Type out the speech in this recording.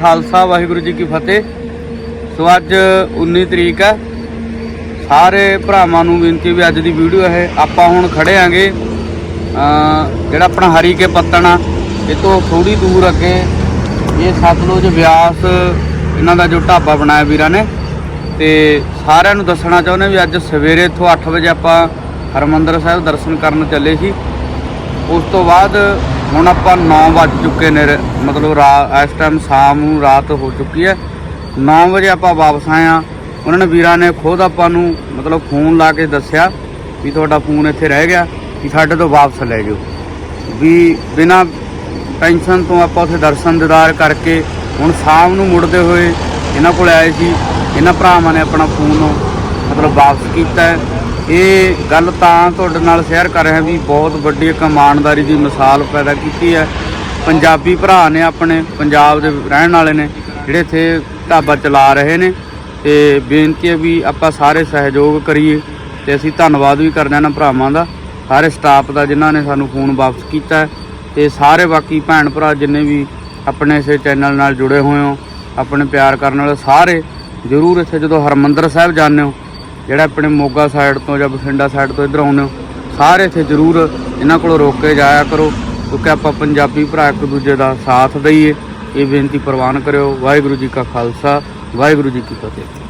ਖਾਲਸਾ, ਵਾਹਿਗੁਰੂ ਜੀ ਕੀ ਫਤਿਹ। ਸੋ ਅੱਜ 19 ਤਰੀਕ ਹੈ। ਸਾਰੇ ਭਰਾਵਾਂ ਨੂੰ ਬੇਨਤੀ ਵੀ ਅੱਜ ਦੀ ਵੀਡੀਓ ਇਹ ਆਪਾਂ ਹੁਣ ਖੜੇ ਆਂਗੇ। ਜਿਹੜਾ ਆਪਣਾ ਹਰੀ ਕੇ ਪੱਤਣ ਆ, ਇਹ ਤੋਂ ਥੋੜੀ ਦੂਰ ਅੱਗੇ ਇਹ ਸਤਲੁਜ ਬਿਆਸ ਇਹਨਾਂ ਦਾ ਜੋ ਢਾਬਾ ਬਣਾਇਆ ਵੀਰਾਂ ਨੇ। ਤੇ ਸਾਰਿਆਂ ਨੂੰ ਦੱਸਣਾ ਚਾਹੁੰਦੇ ਵੀ ਅੱਜ ਸਵੇਰੇ ਇੱਥੋਂ 8 ਵਜੇ ਆਪਾਂ ਹਰਮੰਦਰ ਸਾਹਿਬ ਦਰਸ਼ਨ ਕਰਨ ਚੱਲੇ ਸੀ। ਉਸ ਤੋਂ ਬਾਅਦ ਹੁਣ ਆਪਾਂ 9 ਵੱਜ ਚੁੱਕੇ ਨੇ ਰ- ਮਤਲਬ ਰਾ ਇਸ ਟਾਈਮ ਸ਼ਾਮ ਨੂੰ ਰਾਤ ਹੋ ਚੁੱਕੀ ਹੈ। 9 ਵਜੇ ਆਪਾਂ ਵਾਪਸ ਆਏ ਆ ਉਹਨਾਂ ਨੇ ਵੀਰਾਂ ਨੇ ਖੁਦ ਆਪਾਂ ਨੂੰ ਮਤਲਬ ਫੋਨ ਲਾ ਕੇ ਦੱਸਿਆ ਵੀ ਤੁਹਾਡਾ ਫੋਨ ਇੱਥੇ ਰਹਿ ਗਿਆ ਕਿ ਸਾਡੇ ਤੋਂ ਵਾਪਸ ਲੈ ਜਾਓ। ਵੀ ਬਿਨਾ ਟੈਨਸ਼ਨ ਤੋਂ ਆਪਾਂ ਉੱਥੇ ਦਰਸ਼ਨ ਦਿਦਾਰ ਕਰਕੇ ਹੁਣ ਸ਼ਾਮ ਨੂੰ ਮੁੜਦੇ ਹੋਏ ਇਹਨਾਂ ਕੋਲ ਆਏ ਸੀ। ਇਹਨਾਂ ਭਰਾਵਾਂ ਨੇ ਆਪਣਾ ਫੋਨ ਮਤਲਬ ਵਾਪਸ ਕੀਤਾ ਹੈ। ਇਹ ਗੱਲ ਤਾਂ ਤੁਹਾਡੇ ਨਾਲ ਸ਼ੇਅਰ ਕਰ ਰਿਹਾ ਵੀ ਬਹੁਤ ਵੱਡੀ ਇੱਕ ਇਮਾਨਦਾਰੀ ਦੀ ਮਿਸਾਲ ਪੈਦਾ ਕੀਤੀ ਹੈ। ਪੰਜਾਬੀ ਭਰਾ ਨੇ ਆਪਣੇ ਪੰਜਾਬ ਦੇ ਰਹਿਣ ਵਾਲੇ ਨੇ, ਜਿਹੜੇ ਇੱਥੇ ਢਾਬਾ ਚਲਾ ਰਹੇ ਨੇ। ਤੇ ਬੇਨਤੀ ਹੈ ਵੀ ਆਪਾਂ ਸਾਰੇ ਸਹਿਯੋਗ ਕਰੀਏ ਤੇ ਅਸੀਂ ਧੰਨਵਾਦ ਵੀ ਕਰਦੇ ਹਾਂ ਇਹਨਾਂ ਭਰਾਵਾਂ ਦਾ। ਸਾਰੇ ਸਟਾਫ ਦਾ ਜਿਨ੍ਹਾਂ ਨੇ ਸਾਨੂੰ ਫੋਨ ਵਾਪਸ ਕੀਤਾ ਹੈ। ਤੇ ਸਾਰੇ ਬਾਕੀ ਭੈਣ ਭਰਾ ਜਿੰਨੇ ਵੀ ਆਪਣੇ ਇਸੇ ਚੈਨਲ ਨਾਲ ਜੁੜੇ ਹੋਏ ਹੋ, ਆਪਣੇ ਪਿਆਰ ਕਰਨ ਵਾਲੇ ਸਾਰੇ, ਜ਼ਰੂਰ ਇੱਥੇ ਜਦੋਂ ਹਰਮੰਦਰ ਸਾਹਿਬ ਜਾਂਦੇ ਹੋ ਜਿਹੜਾ ਆਪਣੇ ਮੋਗਾ ਸਾਈਡ ਤੋਂ ਜਾਂ ਬਠਿੰਡਾ ਸਾਈਡ ਤੋਂ ਇੱਧਰ ਆਉਂਦੇ ਹੋ, ਸਾਰੇ ਇੱਥੇ ਜ਼ਰੂਰ ਇਹਨਾਂ ਕੋਲੋਂ ਰੋਕ ਕੇ ਜਾਇਆ ਕਰੋ, ਕਿਉਂਕਿ ਆਪਾਂ ਪੰਜਾਬੀ ਭਰਾ ਇੱਕ ਦੂਜੇ ਦਾ ਸਾਥ ਦਈਏ। ਇਹ ਬੇਨਤੀ ਪ੍ਰਵਾਨ ਕਰਿਓ। ਵਾਹਿਗੁਰੂ ਜੀ ਕਾ ਖਾਲਸਾ, ਵਾਹਿਗੁਰੂ ਜੀ ਕੀ ਫਤਿਹ।